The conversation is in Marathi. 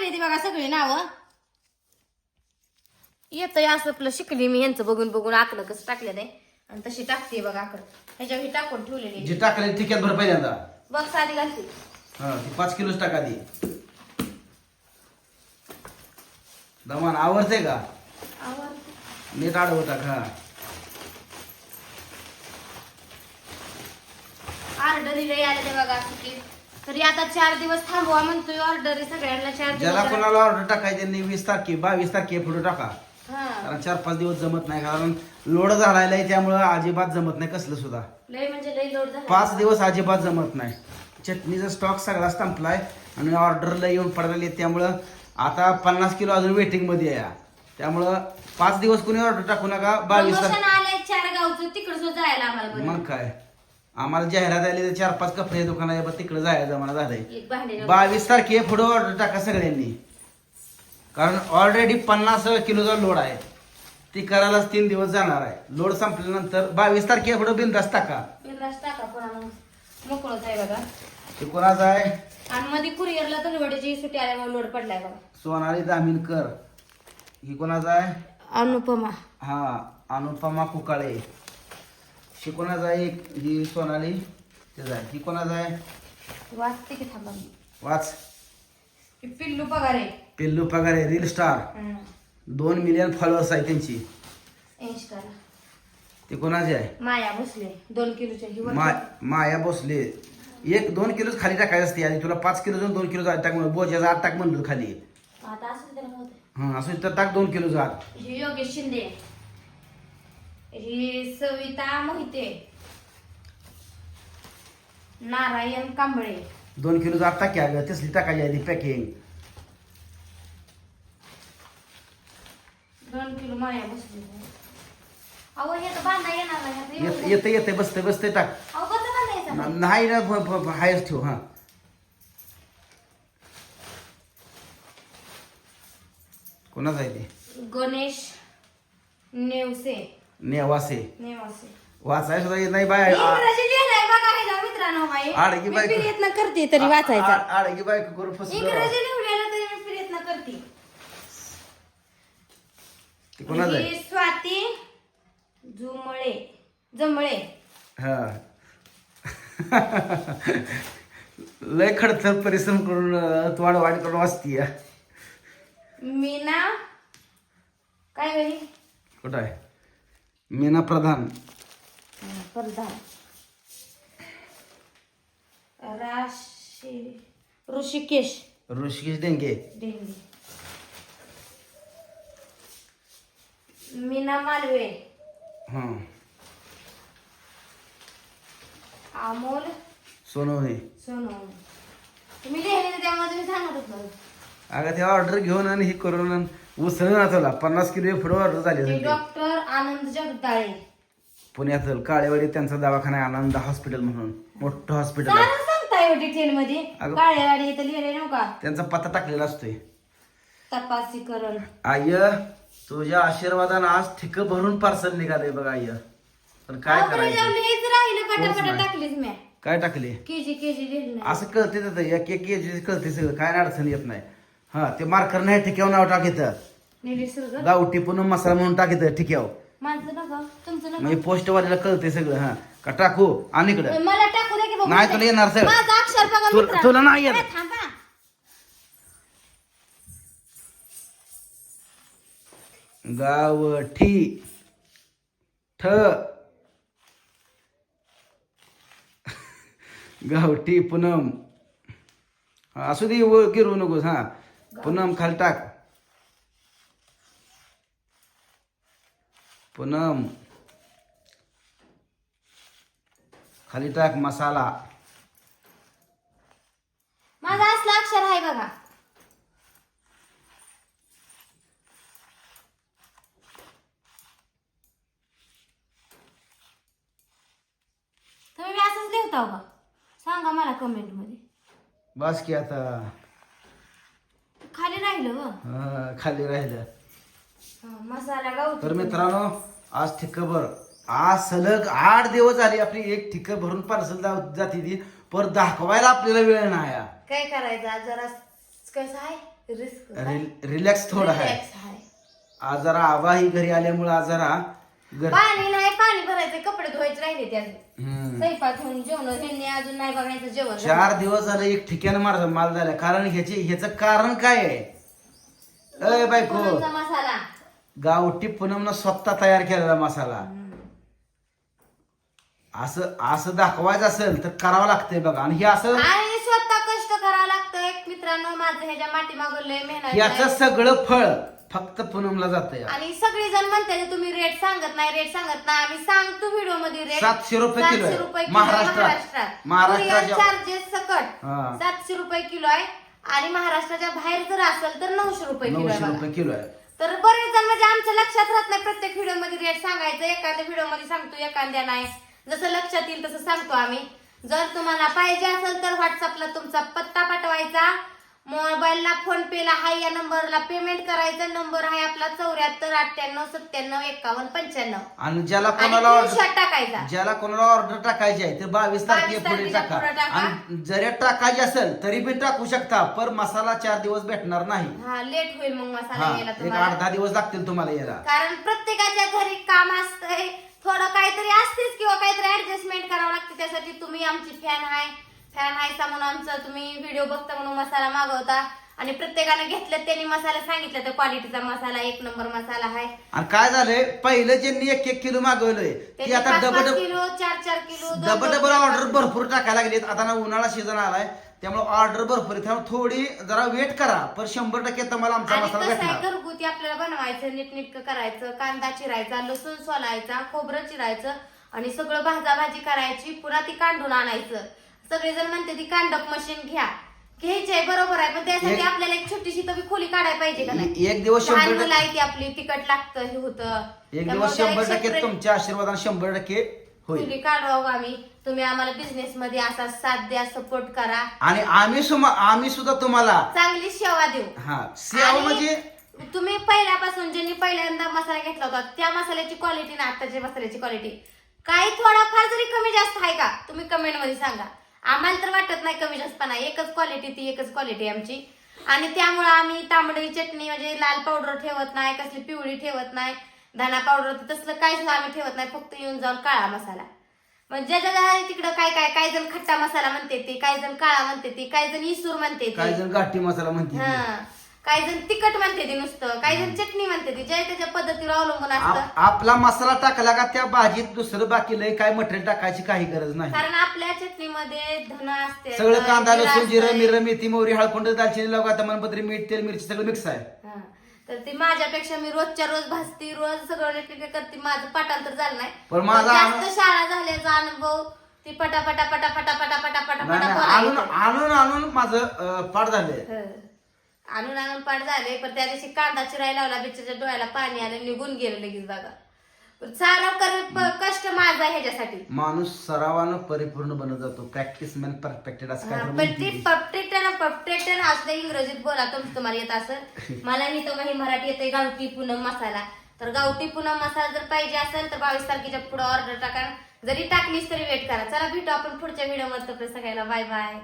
टाकली ती बघा सगळी नावं. येतंय असं आपलं शिकली मी यांचं बघून बघून आकलं कसं टाकलेलं आहे आणि तशी टाकते बघा आकडं ह्याच्यावर ही टाकून ठेवलेली. जे टाकले टिक्यात भर पहिल्यांदा. बघ साधी घालते. हा ती पाच किलोच टाका ती. दमान आवडते का? आवर नीट आडवं टाक हा. ऑर्डरी लई आलेले बघा की. तरी आता चार दिवस थांबवा म्हणतोय ऑर्डर सगळ्यांना चार ज्याला दिवस कोणाला ऑर्डर टाकायची त्यांनी वीस तारखे बावीस तारखे पुढे टाका. हा. कारण चार पाच दिवस जमत नाही कारण लोड आहे त्यामुळं अजिबात जमत नाही कसलं सुद्धा. म्हणजे लई लोड झाला पाच दिवस अजिबात जमत नाही. चटणीचा स्टॉक सगळा संपलाय आणि ऑर्डरला येऊन पडायला त्यामुळं आता पन्नास किलो अजून वेटिंगमध्ये आहे. त्यामुळं पाच दिवस कोणी ऑर्डर टाकू नका बावीस तारखे प्रमोशन आलंय चार गावचं तिकडे सुद्धा जायला आम्हाला बरं. मग काय? आम्हाला जाहिरात आली तर चार पाच कपडे दुकान आहे तिकडे जायचं मला झालंय. बावीस तारखे पुढे ऑर्डर टाका सगळ्यांनी. कारण ऑलरेडी पन्नास किलोचा लोड आहे. ती करायलाच तीन दिवस जाणार आहे. लोड संपल्यानंतर बावीस तारखे पुढे बिंदास टाका. बिनधास्त टाका मोकळच आहे बघा. ते कोणाचं आहे? आणि मध्ये कुरिअरला तलवडीची सुट्टी आल्यामुळे लोड पडलाय बघा. सोनाली दामिनकर. ही कोणाचा आहे? अनुपमा. हा अनुपमा कुकाळे. ही कोणाचा आहे? ही सोनाली. त्याचा आहे. ही कोणाचा आहे? वाचते की थांबा मी. वाच. ही पिल्लू पगारे पिल्लू पगारे रील स्टार दोन मिलियन फॉलोअर्स आहे त्यांची. इंस्टाला ती कोणाची आहे? माया बसले दोन किलोच्या. मा माया भोसले. एक दोन किलोच खाली टाकायची असते. आणि तुला पाच किलो दोन किलो टाक म्हणून बोजाचा आत टाक म्हणलं खाली. आता असं त्याला होत हा असं तर टाक दोन किलो आत. ही योगेश शिंदे ही सविता मोहिते. नारायण कांबळे. दोन किलो आत टाक अगं तसली टाकायची आधी पॅकिंग दोन किलो माया बसले अहो हे तर बांधा येणार नाही आता येत. येते बसते बसते टाक. अहो कसं बांधायचं ना- नाही ना फ- हायच ठेव हा. कोणाचं आहे ते? गणेश नेवसे. नेवासे. नेवासे. वाचाय सुद्धा येत नाही बाय. आ- इंग्रजी लिहिलंय बघा हे जा मित्रांनो बाई आडगी मी. प्रयत्न करते तरी वाचायचा. आडगी बायको करून फसलो. इंग्रजी लिहिलेलं तरी मी प्रयत्न करते. ते कोणाचं आहे? ही स्वाती जुमळे. जमळे. हा. लय खडतर परिश्रम करून तोंड वाढ करून वाचती. मीना. काय कुठं आहे? मीना प्रधान. प्रधान. राशी ऋषिकेश. ऋषिकेश डेंगे डेंगे मीना मालवे हा. अमोल. सोनवणे. सोनवणे. तुम्ही लिहिले त्यामुळे तुम्ही सांगत होत. अगं ते ऑर्डर घेऊन आणि हे करून आणि उसळून ना तुला पन्नास किलो पुढे ऑर्डर झाली. डॉक्टर आनंद जगदाळे. पुण्यात काळेवाडी त्यांचा दवाखाना आहे आनंद हॉस्पिटल म्हणून. मोठं हॉस्पिटल आहे. चालून सांगताय डिटेल मध्ये. अगं- काळेवाडी इथं लिहिले नव्हता त्यांचा पत्ता टाकलेला असतोय. आय तुझ्या आशीर्वादानं आज ठिक भरून पार्सल निघालंय बघ आय पण काय करायचं? लिहायचं राहिलं होच पटापटा नाही. टाकलीच मी. काय टाकले? केजी केजी लिहिलं नाही. असं कळते एक एक एक कळते सगळं. काय अडचण येत नाही. हा ते मार्कर नाही ठिक्यावर नाव टाकीत लिहिली सगळं गावठी पुन्हा मसाला म्हणून टाकीत ठिक्यावर. माझं नका तुमचं नका. म्हणजे पोस्टवाल्याला कळते सगळं हा. का टाकू? आणि इकडं. मला टाकू दे की बाबा. नाही तुला येणार सर माझं अक्षर बघा तुला- नाही. ए, थांबा. गावठी ठ गावठी पूनम हा, असू दे व गिरवू नकोस हा. पूनम खाली टाक पूनम. खाली टाक मसाला. माझं असलं अक्षर आहे बघा. तुम्ही बी असंच लिहता का? सांगा मला कमेंटमध्ये. बस की आता. राहिलं? हा, खाली राहिलं. मसाला तर मित्रांनो आज ठिक्कभर आज सलग आठ दिवस झाली आपली एक ठिक्क भरून पार्सल जाती ती. पर दाखवायला आपल्याला वेळ नाही हा. काय करायचं आज? जरा कसं आहे? रिस्क रिलॅक्स थोडं आहे. आज जरा आबा ही घरी आल्यामुळे आज जरा घर पाणी नाही पाणी भरायचे. कपडे धुवायचे राहिले ते अजून. हम्म. स्वयंपाक होऊन जेवण ह्यांनी अजून नाही बघायचं जेवण. चार दिवस झालं एक ठिकाण मार माल झाला. कारण ह्याची ह्याचं कारण काय आहे? अय बायको. मसाला. गावठी पूनमनं स्वतः तयार केलेला मसाला. असं असं दाखवायचं असेल तर करावं लागतंय बघा. आणि हे असं आणि स्वतः कष्ट करावं लागतं एक मित्रांनो माझं ह्याच्या माटी मागवलंय मेहनत याचं आहे. सगळं फळ फक्त पूनमला जात आणि सगळी जण म्हणते की तुम्ही रेट सांगत नाही रेट सांगत नाही. आम्ही सांगतो व्हिडिओमध्ये रेट सातशे रुपये किलो आहे. महाराष्ट्रात. महाराष्ट्रात. महाराष्ट्राच्या- चार्जेस सकट. हा. सातशे रुपये किलो आहे. आणि महाराष्ट्राच्या बाहेर जर असेल तर नऊशे रुपये किलो आहे नऊशे बघा. रुपये किलो आहे. तर बरेच जण म्हणजे आमच्या लक्षात राहत नाही प्रत्येक व्हिडिओमध्ये रेट सांगायचं एखाद्या व्हिडिओमध्ये सांगतो एखाद्या नाही. जसं लक्षात येईल तसं सांगतो आम्ही. जर तुम्हाला पाहिजे असेल तर व्हॉट्सअपला तुमचा पत्ता पाठवायचा. मोबाईलला फोन पे ला हाय या नंबरला पेमेंट करायचा. नंबर आहे आपला चौऱ्याहत्तर अठ्ठ्याण्णव सत्त्याण्णव एकावन्न पंच्याण्णव. आणि ज्याला कोणाला ऑर्डर टाकायचा. ज्याला कोणाला ऑर्डर टाकायची आहे तर बावीस 22 तारखेपुढे तारखेच्या टाका. पुढे टाका. आणि जरी टाकायची असेल तरी पण टाकू शकता पर मसाला चार दिवस भेटणार नाही. हा लेट होईल मग मसाला हा यायला एक तुम्हाला. आठ दहा दिवस लागतील तुम्हाला याला कारण प्रत्येकाच्या घरी काम असतंय. थोडं काहीतरी असतेच किंवा काहीतरी ऍडजस्टमेंट करावं लागते त्यासाठी तुम्ही आमची फॅन आहे. फॅन आहे म्हणून आमचं तुम्ही व्हिडिओ बघता म्हणून मसाला मागवता. आणि प्रत्येकाने घेतलं त्यांनी मसाला सांगितलं तर क्वालिटीचा मसाला एक नंबर मसाला आहे. आणि काय झालंय? पहिलं ज्यांनी एक एक किलो मागवलंय ते त्यांनी आता पाच डबल किलो चार चार किलो दोन- डबल दोन डबल किलो ऑर्डर भरपूर टाकायला लागलेत. आता ना उन्हाळा सीझन आलाय त्यामुळे ऑर्डर भरपूर आहे त्यामुळे थोडी जरा वेट करा पण शंभर टक्के तुम्हाला आमचा आणि मसाला कसं आहे भेटणार. घरगुती आपल्याला बनवायचं नीटनीटकं करायचं कांदा चिरायचा लसूण सोलायचा खोबरं चिरायचं आणि सगळं भाजा भाजी करायची पुन्हा ती कांडून आणायचं. सगळेजण म्हणते ती कांडप मशीन घ्या. घ्यायची आहे बरोबर आहे पण त्यासाठी एक- आपल्याला एक छोटीशी तवी खोली काढायला पाहिजे का नाही? एक दिवस लहान शंभर मुलं टक्के आहे ती आपली तिकट लागतं हे होतं. एक त्यामुळे दिवस शंभर टक्के separate तुमच्या आशीर्वादाने शंभर टक्के होईल. खोली काढवावं आम्ही. तुम्ही आम्हाला बिझनेस मध्ये असा साथ द्या सपोर्ट करा. आणि आम्ही सुमा- आम्ही सुद्धा तुम्हाला चांगली सेवा देऊ. हा सेवा आणि म्हणजे तुम्ही पहिल्यापासून ज्यांनी पहिल्यांदा मसाला घेतला होता त्या मसाल्याची क्वालिटी ना आताच्या मसाल्याची क्वालिटी काही थोडाफार जरी कमी जास्त आहे का तुम्ही कमेंटमध्ये सांगा. आम्हाला तर वाटत नाही कमी जास्त पण आहे एकच क्वालिटी ती एकच क्वालिटी आमची. आणि त्यामुळे आम्ही तांबडी चटणी म्हणजे लाल पावडर ठेवत नाही कसली पिवळी ठेवत नाही. धना पावडर तसलं काहीच आम्ही ठेवत नाही फक्त येऊन जाऊन काळा मसाला. मग ज्या ज्या तिकडं काय काय काही जण खट्टा मसाला म्हणते ते काही जण काळा म्हणते ते काही जण इसूर म्हणते ते. काही जण गाठी मसाला म्हणते हा. काही जण तिखट म्हणते ते नुसतं काही जण चटणी म्हणते ती ज्या त्याच्या पद्धतीवर अवलंबून असतं आप- आपला मसाला टाकला का त्या भाजीत दुसरं बाकी लय काय मटेरियल टाकायची काही गरज नाही कारण आपल्या चटणीमध्ये धन असते सगळं कांदा जिरं लसूण जिरं असतंय. मिरं मेथी मोहरी हळकुंड दालचिनी लवंगा तमालपत्री मीठ तेल मिरची सगळं मिक्स आहे हा. तर ते माझ्यापेक्षा मी रोजच्या रोज भासती रोज सगळं नीटनेटकं करते माझं पाठांतर झालं नाही पण माझा जास्त शाळा झाल्याचा अनुभव ती पटापटा पटा पटा पटा पटा पटा नाही, पटा नाही, आणून बोलायचं. आणून आणून माझं अं, पाठ झालंय हं. आणून आणून पाठ झाले पण त्या दिवशी कांदा चिरायला लावला बिचाच्या डोळ्याला पाणी आलं निघून गेलं लगेच बघा. पण सारा कर कष्ट माझा ह्याच्यासाठी. माणूस सरावानं परिपूर्ण बनत जातो प्रॅक्टिस मॅन परफेक्टेड असं काय तर पण ती ती. पपटेटन पपटेटन असलं इंग्रजीत बोला तुम तुम्हाला येत असेल. मला नाही तर काही मराठी येते गावठी पूनम मसाला. तर गावठी पूनम मसाला जर पाहिजे असेल तर बावीस तारखेच्या पुढे ऑर्डर टाका. जरी टाकलीच तरी वेट करा. चला भेटू आपण पुढच्या व्हिडिओमध्ये तोपर्यंत सगळ्याला बाय बाय